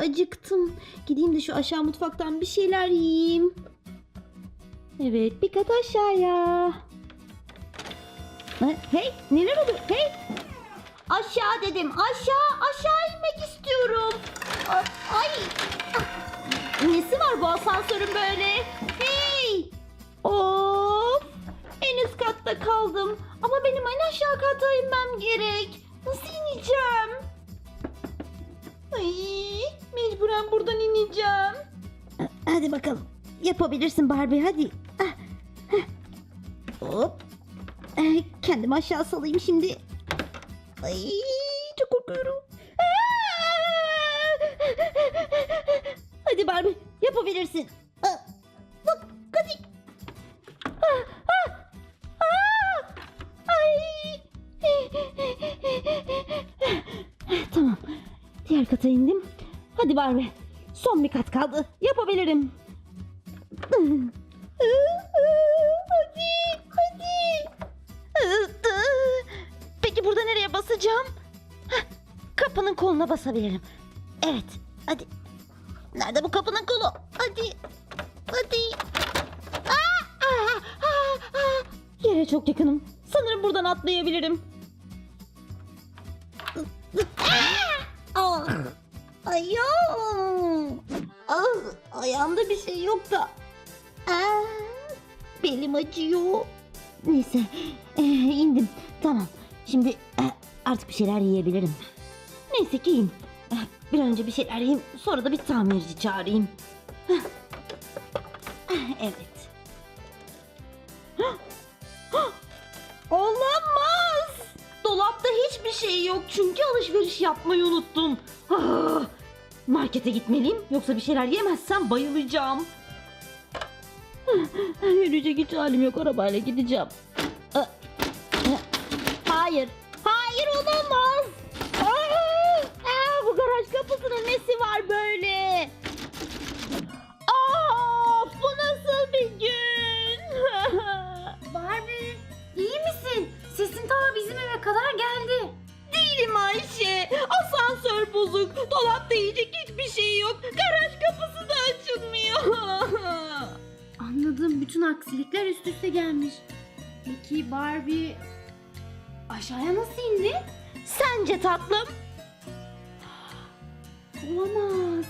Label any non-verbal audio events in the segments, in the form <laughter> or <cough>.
acıktım. Gideyim de şu aşağı mutfaktan bir şeyler yiyeyim. Evet bir kat aşağıya. Hey neler oluyor? Hey Aşağı dedim. Aşağı, aşağı inmek istiyorum. Ay. Nesi var bu asansörün böyle? Hey. Of. En üst katta kaldım. Ama benim en aşağı kata inmem gerek. Nasıl ineceğim? Ay, mecburen buradan ineceğim. Hadi bakalım. Yapabilirsin Barbie hadi. Ah, heh. Hop. Eh, Kendimi aşağı salayım şimdi. Ay çok korkuyorum. Hadi Barbie yapabilirsin. Hadi Barbie. Son bir kat kaldı. Yapabilirim. Hadi. Hadi. Peki burada nereye basacağım? Heh, kapının koluna basabilirim. Evet. Hadi. Nerede bu kapının kolu? Hadi. Hadi. Yere çok yakınım. Sanırım buradan atlayabilirim. Ayağım. Ah, ayağımda bir şey yok da. Aa, belim acıyor. Neyse eh, indim. Tamam. Şimdi eh, artık bir şeyler yiyebilirim. Neyse ki iyiyim. Eh, bir önce bir şeyler yiyeyim. Sonra da bir tamirci çağırayım. Evet. <gasps> Olamaz. Dolapta hiçbir şey yok çünkü alışveriş yapmayı unuttum. Markete gitmeliyim yoksa bir şeyler yemezsem bayılacağım. <laughs> Yürüyecek hiç halim yok arabayla gideceğim. Hayır. Hayır olamaz. Aa, aa, bu garaj kapısının nesi var böyle? Aa, bu nasıl bir gün? <laughs> Barbie iyi misin? Sesin ta bizim eve kadar geldi. Değilim Ayşe. Asansör bozuk. Dolapta yiyecek hiçbir şey yok. Garaj kapısı da açılmıyor. <laughs> Anladım bütün aksilikler üst üste gelmiş. Peki Barbie aşağıya nasıl indi? Sence tatlım? Olamaz.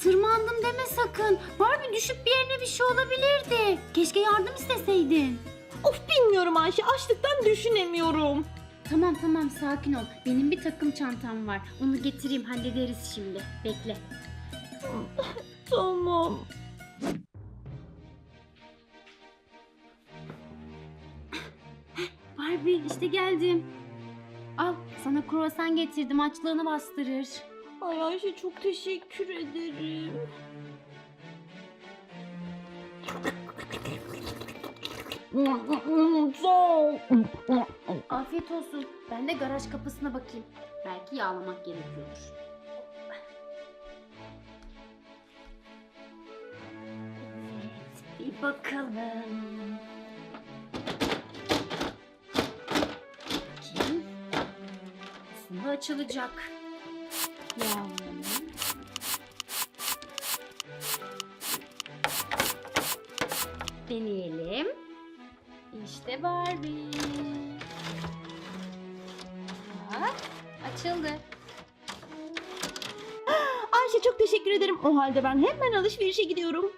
Tırmandım deme sakın. Barbie düşüp bir yerine bir şey olabilirdi. Keşke yardım isteseydin. Of bilmiyorum Ayşe. Açlıktan düşünemiyorum. Tamam tamam sakin ol. Benim bir takım çantam var. Onu getireyim hallederiz şimdi. Bekle. Tamam. Barbie işte geldim. Al sana kruvasan getirdim açlığını bastırır. Ay Ayşe çok teşekkür ederim. Afiyet olsun. Ben de garaj kapısına bakayım. Belki yağlamak gerekiyordur. Evet, bir bakalım. Bakayım. Aslında açılacak. Yağlayalım. Açıldı. Ayşe çok teşekkür ederim. O halde ben hemen alışverişe gidiyorum.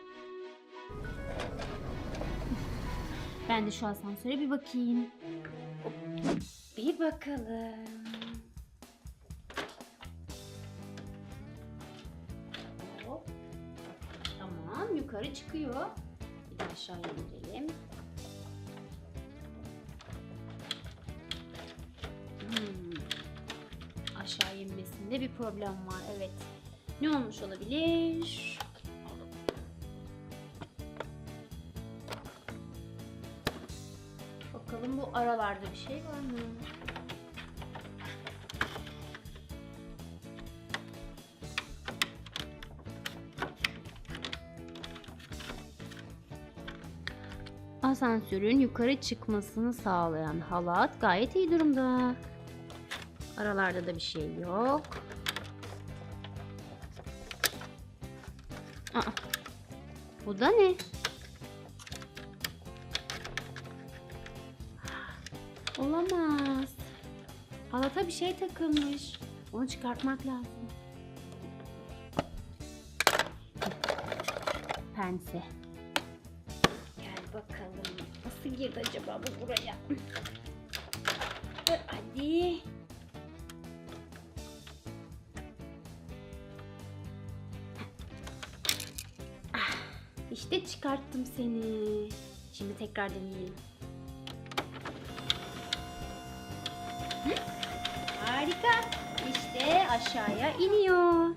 Ben de şu asansöre bir bakayım. Bir bakalım. Hop. Tamam, yukarı çıkıyor. Bir de aşağıya gidelim. İnmesinde bir problem var, evet. Ne olmuş olabilir? Bakalım bu aralarda bir şey var mı? Asansörün yukarı çıkmasını sağlayan halat gayet iyi durumda. Aralarda da bir şey yok. Bu da ne? Olamaz. Halata bir şey takılmış. Onu çıkartmak lazım. Pense. Gel bakalım. Nasıl girdi acaba bu buraya? Hadi. Çıkarttım seni. Şimdi tekrar deneyelim. Hı? Harika. İşte aşağıya iniyor.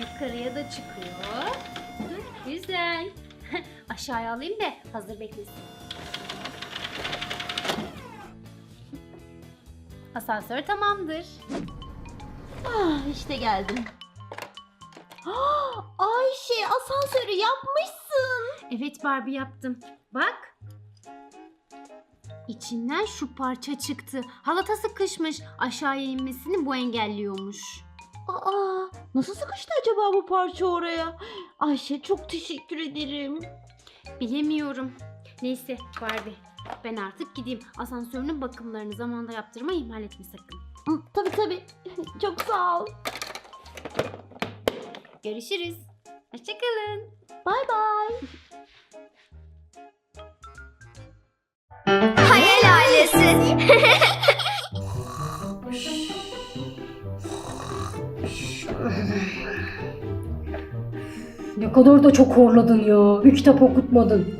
Yukarıya da çıkıyor. Hı, Güzel. <laughs> Aşağıya alayım da hazır beklesin. Asansör tamamdır. Ah işte geldim. <gasps> Ayşe asansörü yapmışsın. Evet Barbie yaptım. Bak. İçinden şu parça çıktı. Halata sıkışmış. Aşağıya inmesini bu engelliyormuş. Aa, nasıl sıkıştı acaba bu parça oraya? Ayşe çok teşekkür ederim. Bilemiyorum. Neyse Barbie. Ben artık gideyim. Asansörünün bakımlarını zamanında yaptırma ihmal etme sakın. Hı, Tabii tabii. Çok sağ ol. Görüşürüz. Hoşçakalın. Bay bay. <laughs> Hayal ailesi. <laughs> Ne kadar da çok horladın ya. Bir kitap okutmadın.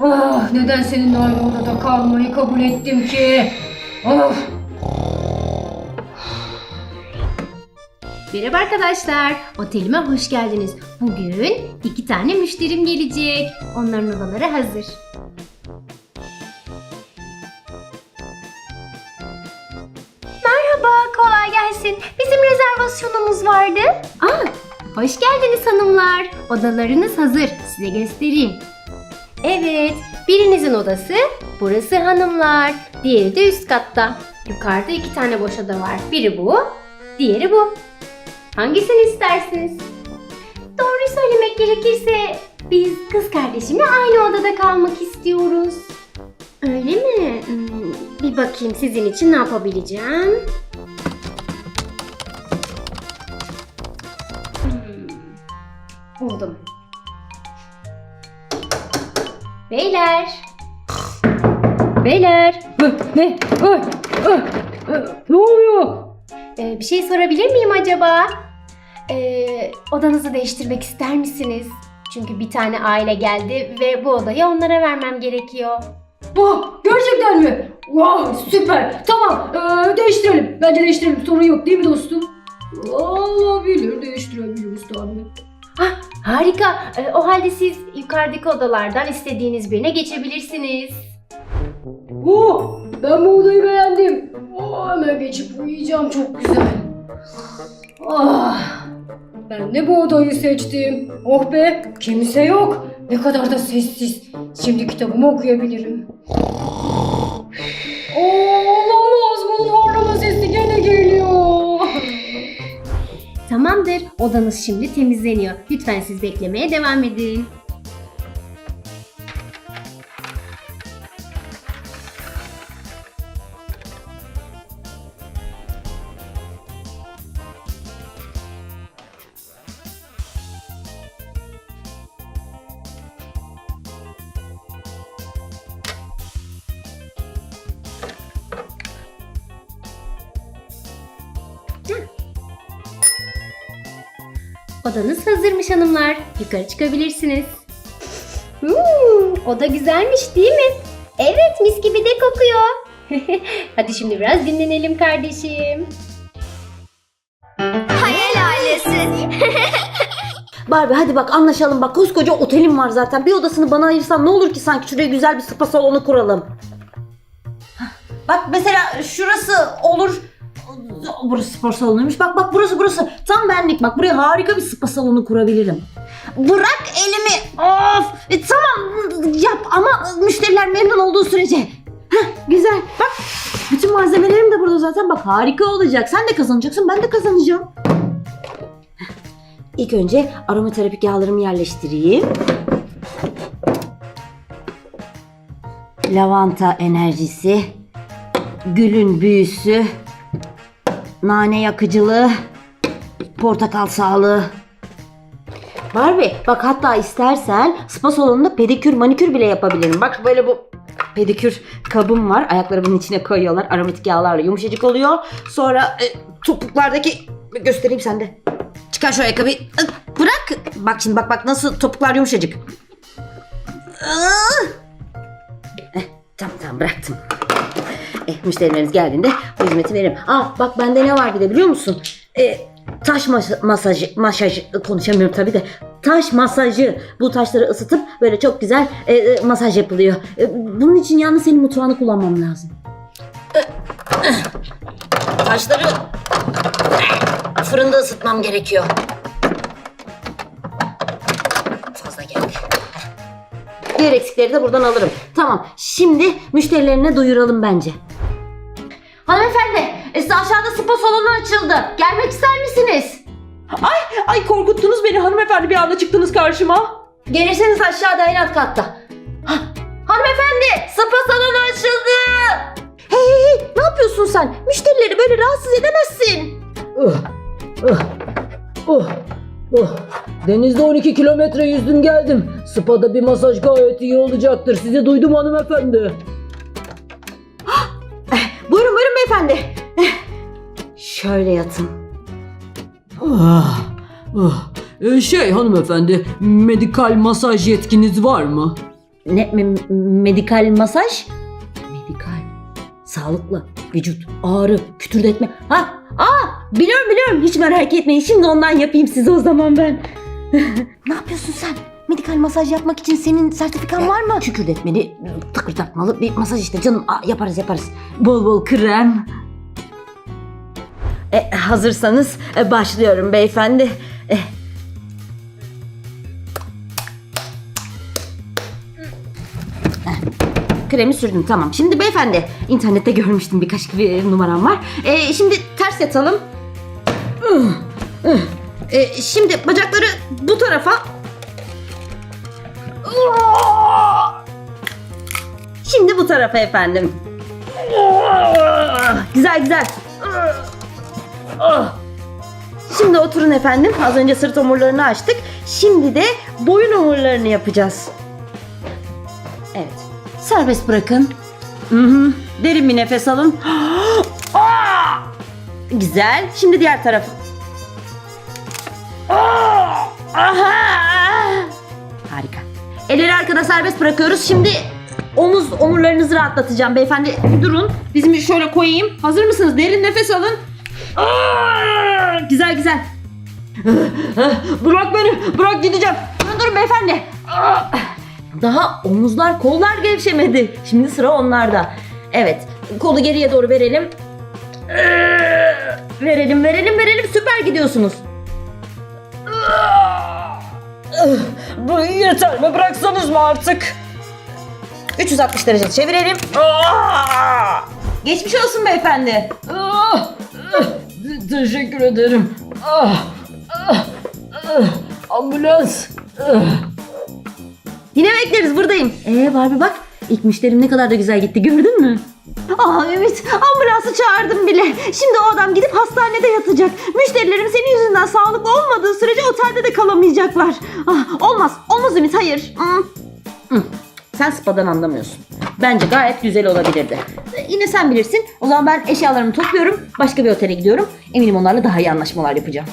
Ah, neden seninle aynı odada kalmayı kabul ettim ki? Ah. Merhaba arkadaşlar. Otelime hoş geldiniz. Bugün iki tane müşterim gelecek. Onların odaları hazır. Merhaba, kolay gelsin. Bizim rezervasyonumuz vardı. Aa, hoş geldiniz hanımlar. Odalarınız hazır. Size göstereyim. Evet, birinizin odası burası hanımlar. Diğeri de üst katta. Yukarıda iki tane boş oda var. Biri bu, diğeri bu. Hangisini istersiniz? Doğruyu söylemek gerekirse biz kız kardeşimle aynı odada kalmak istiyoruz. Öyle mi? Hmm, bir bakayım sizin için ne yapabileceğim. Hmm, Buldum. Beyler. Beyler. Ne? Ne oluyor? Ee, bir şey sorabilir miyim acaba? Ee, odanızı değiştirmek ister misiniz? Çünkü bir tane aile geldi ve bu odayı onlara vermem gerekiyor. Ah, gerçekten mi? Wow, süper. Tamam, ee, değiştirelim. Bence değiştirelim. Sorun yok değil mi dostum? Olabilir, değiştirebiliriz tabii. Harika. Ee, o halde siz yukarıdaki odalardan istediğiniz birine geçebilirsiniz. Oh, ben bu odayı beğendim. Oh, hemen geçip uyuyacağım çok güzel. Ah, ben de bu odayı seçtim. Oh be, kimse yok. Ne kadar da sessiz. Şimdi kitabımı okuyabilirim. Olamaz, bunun horlama sesi gene geliyor. Tamamdır. Odanız şimdi temizleniyor. Lütfen siz beklemeye devam edin. Odanız hazırmış hanımlar. Yukarı çıkabilirsiniz. Hmm, oda güzelmiş değil mi? Evet mis gibi de kokuyor. <laughs> Hadi şimdi biraz dinlenelim kardeşim. Hayal ailesi. <laughs> Barbie hadi bak anlaşalım bak koskoca otelim var zaten. Bir odasını bana ayırsan ne olur ki sanki şuraya güzel bir spa salonu kuralım. Hah, Bak mesela şurası olur. Burası spor salonuymuş. Bak bak burası burası. Tam benlik. Bak buraya harika bir spa salonu kurabilirim. Bırak elimi. Of. E, tamam yap ama müşteriler memnun olduğu sürece. Heh, güzel. Bak bütün malzemelerim de burada zaten. Bak harika olacak. Sen de kazanacaksın ben de kazanacağım. İlk önce aromaterapik yağlarımı yerleştireyim. Lavanta enerjisi, gülün büyüsü, nane yakıcılığı, portakal sağlığı. Barbie bak hatta istersen spa salonunda pedikür manikür bile yapabilirim. Bak böyle bu pedikür kabım var. Ayakları bunun içine koyuyorlar. Aromatik yağlarla yumuşacık oluyor. Sonra e, topuklardaki göstereyim sende. Çıkar şu ayakkabıyı. Bırak. Bak şimdi bak bak nasıl topuklar yumuşacık. Ah! Eh, tamam tamam bıraktım. Eh, müşterileriniz geldiğinde bu hizmeti veririm. Aa bak bende ne var bir de biliyor musun? Eh, taş mas- masajı, masaj konuşamıyorum tabii de. Taş masajı. Bu taşları ısıtıp böyle çok güzel e, e, masaj yapılıyor. E, bunun için yalnız senin mutfağını kullanmam lazım. Taşları fırında ısıtmam gerekiyor. Diğer eksikleri de buradan alırım. Tamam. Şimdi müşterilerine duyuralım bence. Hanımefendi, e, size aşağıda spa salonu açıldı. Gelmek ister misiniz? Ay korkuttunuz beni hanımefendi bir anda çıktınız karşıma. Gelirseniz aşağıda en alt katta. Hah, hanımefendi, spa salonu açıldı. Hey, hey, hey, ne yapıyorsun sen? Müşterileri böyle rahatsız edemezsin. Uh, uh, uh, uh. Denizde 12 kilometre yüzdüm geldim. Spa'da bir masaj gayet iyi olacaktır. Sizi duydum hanımefendi. <gasps> Buyurun buyurun beyefendi. Eh, Şöyle yatın. Ah, ah. Ee, şey hanımefendi, medikal masaj yetkiniz var mı? Ne me- medikal masaj? Medikal. Sağlıklı. Vücut. Ağrı. Kütürdetme. Ha, aa, biliyorum biliyorum. Hiç merak etmeyin. Şimdi ondan yapayım size o zaman ben. <laughs> ne yapıyorsun sen? Medikal masaj yapmak için senin sertifikan var mı? Kükürdetmeli, tıkırdatmalı bir masaj işte canım. Aa, yaparız yaparız. Bol bol krem. E, hazırsanız e, başlıyorum beyefendi. E, Kremi sürdüm tamam. Şimdi beyefendi internette görmüştüm birkaç bir numaram var. Ee, şimdi ters yatalım. Ee, şimdi bacakları bu tarafa. Şimdi bu tarafa efendim. Güzel güzel. Şimdi oturun efendim. Az önce sırt omurlarını açtık. Şimdi de boyun omurlarını yapacağız. Evet. Serbest bırakın. Hı hı. Derin bir nefes alın. <gasps> Güzel. Şimdi diğer taraf. Aha! Harika. Elleri arkada serbest bırakıyoruz. Şimdi omuz omurlarınızı rahatlatacağım beyefendi. Durun. Dizimi şöyle koyayım. Hazır mısınız? Derin nefes alın. Aa! Güzel güzel. Bırak beni. Bırak gideceğim. Durun durun beyefendi. Aa! Daha omuzlar, kollar gevşemedi. Şimdi sıra onlarda. Evet, kolu geriye doğru verelim. Verelim, verelim, verelim. Süper gidiyorsunuz. Bu yeter mi bıraksanız mı artık? 360 derece çevirelim. Geçmiş olsun beyefendi. Ah, ah, teşekkür ederim. Ah, ah, ah. Ambulans. Ah. Yine bekleriz buradayım. Ee Barbie bak ilk müşterim ne kadar da güzel gitti gördün mü? Aa evet ambulansı çağırdım bile. Şimdi o adam gidip hastanede yatacak. Müşterilerim senin yüzünden sağlıklı olmadığı sürece otelde de kalamayacaklar. Ah, olmaz olmaz Ümit hayır. Hmm. Hmm. Sen spadan anlamıyorsun. Bence gayet güzel olabilirdi. Ee, Yine sen bilirsin. O zaman ben eşyalarımı topluyorum. Başka bir otele gidiyorum. Eminim onlarla daha iyi anlaşmalar yapacağım.